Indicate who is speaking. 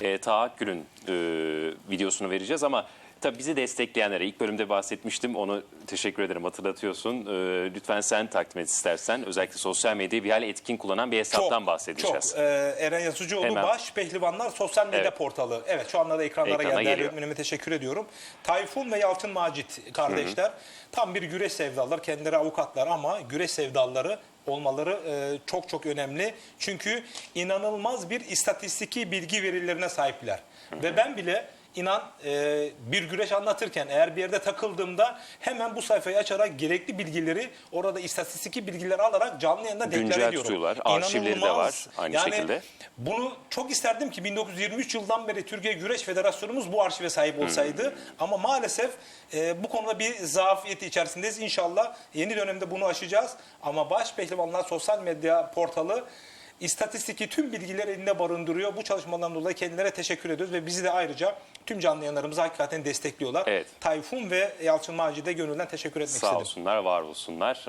Speaker 1: e, Taha Gül'ün e, videosunu vereceğiz ama tabii bizi destekleyenlere ilk bölümde bahsetmiştim onu teşekkür ederim hatırlatıyorsun. E, lütfen sen takdim et istersen özellikle sosyal medyayı bir hal etkin kullanan bir hesaptan bahsedeceğiz.
Speaker 2: Çok. Ee, Eren Yazıcıoğlu
Speaker 1: Hemen.
Speaker 2: Baş Pehlivanlar Sosyal Medya
Speaker 1: Evet.
Speaker 2: Portalı. Evet şu anda da ekranlara
Speaker 1: Ekrana
Speaker 2: geldi.
Speaker 1: geliyor.
Speaker 2: Öğretmenime teşekkür ediyorum. Tayfun ve Yalçın Macit kardeşler. Tam bir güreş sevdalılar. Kendileri avukatlar ama güreş sevdalıları olmaları e, çok çok önemli. Çünkü inanılmaz bir istatistiki bilgi verilerine sahipler. Ve ben bile inan e, bir güreş anlatırken eğer bir yerde takıldığımda hemen bu sayfayı açarak gerekli bilgileri orada istatistiki bilgileri alarak canlı yayında deklare
Speaker 1: Güncel
Speaker 2: ediyorum.
Speaker 1: tutuyorlar. Arşivleri de var aynı şekilde.
Speaker 2: Bunu çok isterdim ki 1923 yıldan beri Türkiye Güreş Federasyonumuz bu arşive sahip olsaydı. Ama maalesef e, bu konuda bir zafiyeti içerisindeyiz. İnşallah yeni dönemde bunu aşacağız. Ama Baş Pehlivanlar Sosyal Medya Portalı istatistiki tüm bilgileri elinde barındırıyor. Bu çalışmalardan dolayı kendilerine teşekkür ediyoruz ve bizi de ayrıca tüm canlı yayınlarımızı hakikaten destekliyorlar.
Speaker 1: Evet.
Speaker 2: Tayfun ve Yalçın Maci'de gönülden teşekkür etmek
Speaker 1: Sağ
Speaker 2: istedim.
Speaker 1: olsunlar, var olsunlar.